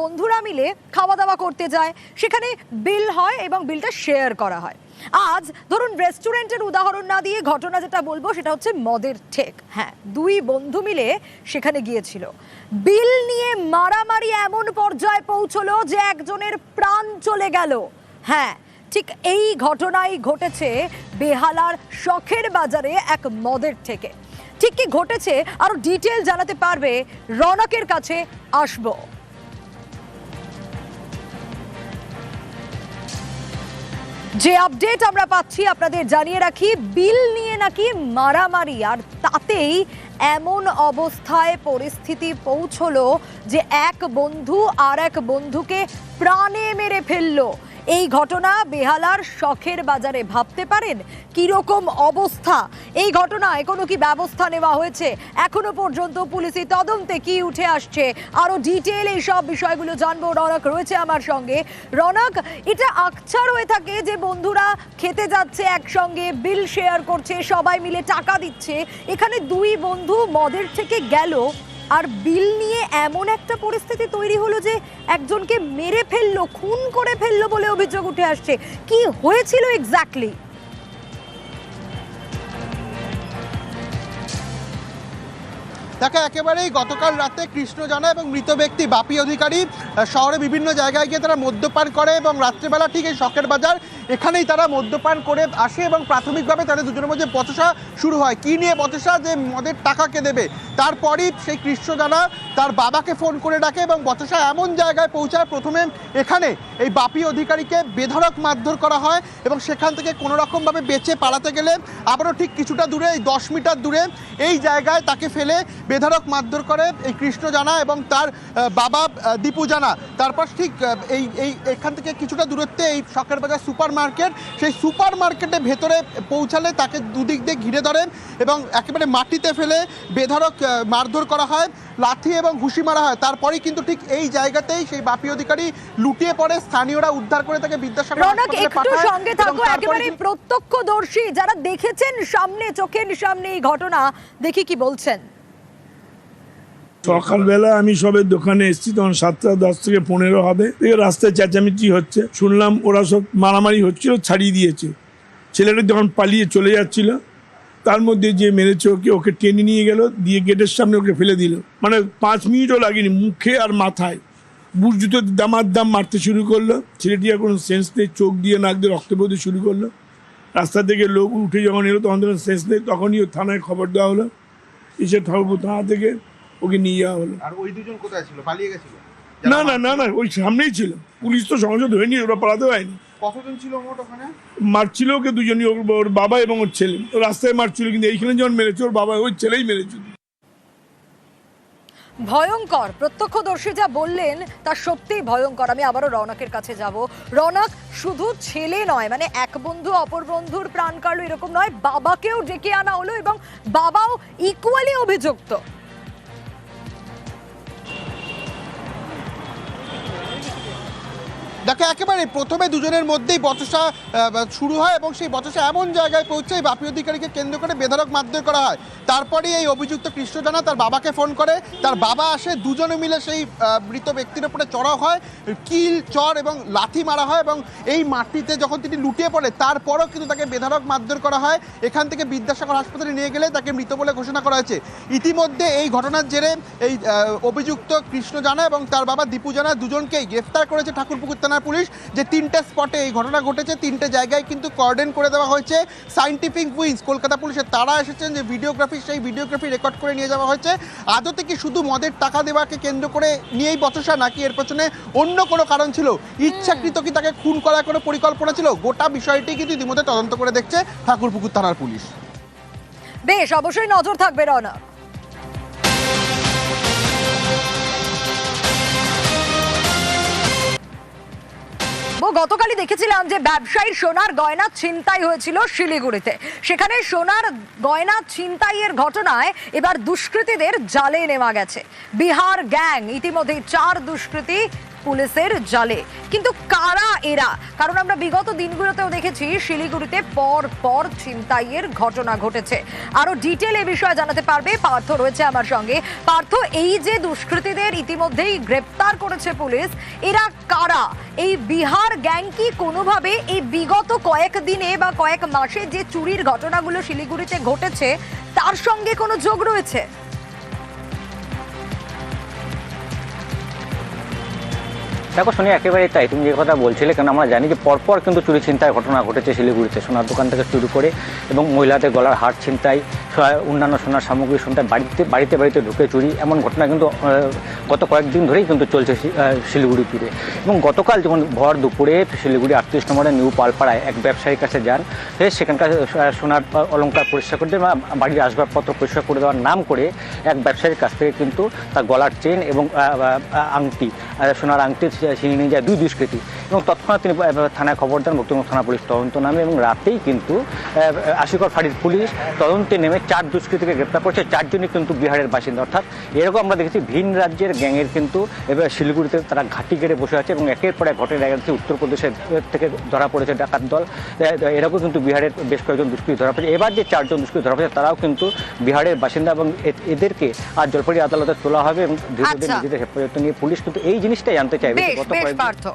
বন্ধুরা মিলে খাওয়া দাওয়া করতে যায়। সেখানে বিল হয় এবং বিলটা শেয়ার করা হয়। আজ ধরুন রেস্টুরেন্টের উদাহরণ না দিয়ে ঘটনা যেটা বলব, সেটা হচ্ছে মদের ঠেক। হ্যাঁ দুই বন্ধু মিলে সেখানে গিয়েছিল। বিল নিয়ে মারামারি এমন পর্যায়ে পৌঁছলো যে একজনের প্রাণ চলে গেল। হ্যাঁ ঠিক এই ঘটনাই ঘটেছে বেহালার শখের বাজারে এক মদের থেকে ঠিক কি ঘটেছে? আরও ডিটেল জানাতে পারবে রনকের কাছে আসব। যে আপডেট আমরা পাচ্ছি, আপনাদের জানিয়ে রাখি, বিল নিয়ে নাকি মারামারি। আর তাতেই এমন অবস্থায় পরিস্থিতি পৌঁছলো যে এক বন্ধু আর এক বন্ধুকে প্রাণে মেরে ফেলল। এই ঘটনা বেহালার শখের বাজারে ভাবতে পারেন? কীরকম অবস্থা? এই ঘটনায় কোনো কি ব্যবস্থা নেওয়া হয়েছে? এখনও পর্যন্ত পুলিশি তদন্তে কি উঠে আসছে? আরও ডিটেল এই সব বিষয়গুলো জানব। রনক রয়েছে আমার সঙ্গে। রনক, এটা আকছার হয়ে থাকে যে বন্ধুরা খেতে যাচ্ছে একসঙ্গে, বিল শেয়ার করছে, সবাই মিলে টাকা দিচ্ছে। এখানে দুই বন্ধু মদের থেকে গেল। আর বিল নিয়ে এমন একটা পরিস্থিতি তৈরি হলো যে একজনকে মেরে ফেলল, খুন করে ফেলল বলে অভিযোগ উঠে আসছে। কি হয়েছিল এক্স্যাক্টলি দেখো একেবারেই গতকাল রাতে কৃষ্ণ জানা এবং মৃত ব্যক্তি বাপি অধিকারী শহরে বিভিন্ন জায়গায় গিয়ে তারা মদ্যপান করে এবং রাত্রেবেলা ঠিক এই শখের বাজার এখানেই তারা মদ্যপান করে আসে এবং প্রাথমিকভাবে তাদের দুজনের মধ্যে বচসা শুরু হয়। কি নিয়ে বচসা যে মদের টাকা কে দেবে? তারপরই সেই কৃষ্ণ জানা তার বাবাকে ফোন করে ডাকে এবং বচসা এমন জায়গায় পৌঁছায় প্রথমে এখানে এই বাপি অধিকারীকে বেধরক মারধর করা হয় এবং সেখান থেকে কোনো রকমভাবে বেঁচে পালাতে গেলে আবারও ঠিক কিছুটা দূরে, এই দশ মিটার দূরে, এই জায়গায় তাকে ফেলে বেধড়ক মারধর করে এই কৃষ্ণ জানা এবং তার বাবা দীপু জানা তারপর ঠিক এই এই এখান থেকে কিছুটা দূরত্বে এই শখের বাজার সুপার মার্কেট সেই সুপার মার্কেটে ভেতরে পৌঁছালে তাকে দুদিক দিয়ে ঘিরে ধরেন এবং একেবারে মাটিতে ফেলে বেধারক মারধর করা হয় লাথি এবং ঘুষি মারা হয়। তারপরেই কিন্তু ঠিক এই জায়গাতেই সেই বাপি অধিকারী লুটিয়ে পড়ে স্থানীয়রা উদ্ধার করে তাকে বিদ্যাসাগর একটু সঙ্গে থাকো একেবারে প্রত্যক্ষদর্শী যারা দেখেছেন সামনে চোখের সামনে এই ঘটনা দেখি কি বলছেন। সকালবেলা আমি সবে দোকানে এসেছি, তখন সাতটা দশ থেকে পনেরো হবে। রাস্তায় চেঁচামেচি হচ্ছে। শুনলাম ওরা সব মারামারি হচ্ছিল, ছাড়িয়ে দিয়েছে। ছেলেটা যখন পালিয়ে চলে যাচ্ছিল। তার মধ্যে যে মেরেছে ওকে ওকে টেনে নিয়ে গেল, দিয়ে গেটের সামনে ওকে ফেলে দিল। মানে পাঁচ মিনিটও লাগেনি, মুখে আর মাথায়। বুট জুতো দামার দাম মারতে শুরু করল। ছেলেটি এখন সেন্স নেই, চোখ দিয়ে নাক দিয়ে রক্ত বেরোতে শুরু করল। রাস্তা থেকে লোক উঠে যখন এলো, তখন তখন সেন্স নেই, তখনই থানায় খবর দেওয়া হলো। এসে ঠাকুর থানা থেকে ওকে নিয়ে যাওয়া হলো। আর ওই দুজন কোথায় ছিল? পালিয়ে গেছিল? না না না না ওই সামনেই ছিল। পুলিশ তো ধরে নিয়ে ওরা পালাতে হয়নি কতজন ছিল মোট ওখানে? মারছিল ওকে দুজনই ওর ওর বাবা এবং ওর ছেলে। রাস্তায় মারছিল কিন্তু এইখানে যখন মেরেছে ওর বাবা ওই ছেলেই মেরেছে। ভয়ঙ্কর। প্রত্যক্ষদর্শী যা বললেন তা সত্যিই ভয়ঙ্কর। আমি আবারও রৌনকের কাছে যাব। রৌনক শুধু ছেলে নয় মানে এক বন্ধু অপর বন্ধুর প্রাণ কাড়লো এরকম নয় বাবাকেও ডেকে আনা হলো এবং বাবাও ইকুয়ালি অভিযুক্ত। দেখো, একেবারে প্রথমে দুজনের মধ্যেই বচসা শুরু হয় এবং সেই বচসা এমন জায়গায় পৌঁছে বাপি অধিকারীকে কেন্দ্র করে বেধড়ক মারধর করা হয়। তারপরে এই অভিযুক্ত কৃষ্ণ জানা তার বাবাকে ফোন করে, তার বাবা আসে, দুজনে মিলে সেই মৃত ব্যক্তির উপরে চড়াও হয়, কিল, চর এবং লাথি মারা হয় এবং এই মাটিতে যখন তিনি লুটিয়ে পড়ে, তারপরও কিন্তু তাকে বেধড়ক মারধর করা হয়। এখান থেকে বিদ্যাসাগর হাসপাতালে নিয়ে গেলে তাকে মৃত বলে ঘোষণা করা হয়েছে। ইতিমধ্যে এই ঘটনার জেরে এই অভিযুক্ত কৃষ্ণ জানা এবং তার বাবা দীপু জানা দুজনকেই গ্রেফতার করেছে ঠাকুরপুকুর থানার পুলিশ যে তিনটে স্পটে এই ঘটনা ঘটেছে, তিনটে জায়গায় কিন্তু কর্ডেন করে দেওয়া হয়েছে সাইন্টিফিক উইংস কলকাতা পুলিশের তারা এসেছেন যে ভিডিওগ্রাফি, সেই ভিডিওগ্রাফি রেকর্ড করে নিয়ে যাওয়া হয়েছে। আদতে কি শুধু মদের টাকা দেওয়াকে কেন্দ্র করে নিয়েই বচসা, নাকি এর পেছনে অন্য কোনো কারণ ছিল? ইচ্ছাকৃত কি তাকে খুন করার কোনো পরিকল্পনা ছিল? গোটা বিষয়টি কিন্তু ইতিমধ্যে তদন্ত করে দেখছে ঠাকুরপুকুর থানার পুলিশ। বেশ, অবশ্যই নজর থাকবে রৌনক। গতকালই দেখেছিলাম যে ব্যবসায়ীর সোনার গয়না ছিনতাই হয়েছিল শিলিগুড়িতে। সেখানে সোনার গয়না ছিনতাইয়ের ঘটনায় এবার দুষ্কৃতীদের জালে নেওয়া গেছে। বিহার গ্যাং ইতিমধ্যে চার দুষ্কৃতী পুলিশের জালে। কিন্তু কারা এরা? কারণ আমরা বিগত দিনগুলোতেও দেখেছি, শিলিগুড়িতে পর পর ছিনতাইয়ের ঘটনা ঘটেছে। আরও ডিটেল এ বিষয়ে জানাতে পারবে পার্থ রয়েছে আমার সঙ্গে। পার্থ, এই যে দুষ্কৃতীদের ইতিমধ্যেই গ্রেপ্তার করেছে পুলিশ, এরা কারা? এই বিহার গ্যাং কি কোনোভাবে এই বিগত কয়েক দিনে বা কয়েক মাসে যে চুরির ঘটনাগুলো শিলিগুড়িতে ঘটেছে, তার সঙ্গে কোনো যোগ রয়েছে? দেখো শুনি একেবারে তাই। তুমি যে কথা বলছিলে কারণ আমরা জানি যে পরপর কিন্তু চুরি ছিনতাই ঘটনা ঘটেছে শিলিগুড়িতে। সোনার দোকান থেকে শুরু করে এবং মহিলাদের গলার হার ছিনতাই অন্যান্য সোনার সামগ্রী ছিনতাই বাড়িতে বাড়িতে বাড়িতে ঢুকে চুরি এমন ঘটনা কিন্তু গত কয়েকদিন ধরেই কিন্তু চলছে শিলিগুড়ি জুড়ে এবং গতকাল যেমন ভর দুপুরে শিলিগুড়ি আটত্রিশ নম্বরের নিউ পালপাড়ায় এক ব্যবসায়ীর কাছে যান সে সেখানকার সোনার আহ, অলংকার পরিষ্কার করে বা বাড়ির আসবাবপত্র পরিষ্কার করে দেওয়ার নাম করে এক ব্যবসায়ীর কাছ থেকে কিন্তু তার গলার চেন এবং আংটি সোনার আংটি ছিনিয়ে নিয়ে যায় দুই দুষ্কৃতী। এবং তৎক্ষণাৎ তিনি থানায় খবর দেন ভক্তিমুখ থানা পুলিশ তদন্ত নামে এবং রাতেই কিন্তু আশিকর ফাঁড়ির পুলিশ তদন্তে নেমে চার দুষ্কৃতীকে গ্রেপ্তার করছে। চারজনই কিন্তু বিহারের বাসিন্দা। অর্থাৎ এরকম আমরা দেখেছি ভিন রাজ্যের গ্যাংয়ের কিন্তু এবার শিলিগুড়িতে তারা ঘাঁটি গেড়ে বসে আছে এবং একের পর এক ঘটনা দেখা যাচ্ছে। উত্তরপ্রদেশের থেকে ধরা পড়েছে ডাকাত দল। এরকম কিন্তু বিহারের বেশ কয়েকজন দুষ্কৃতী ধরা পড়েছে। এবার যে চারজন দুষ্কৃতী ধরা পড়েছে তারাও কিন্তু বিহারের বাসিন্দা এবং এদেরকে আজ জলপাইগুড়ি আদালতে তোলা হবে এবং ধীরে ধীরে আচ্ছা। নিজেদের হেফাজতে নিয়ে পুলিশ কিন্তু এই জিনিসটাই জানতে চাইবে গত পার্থ।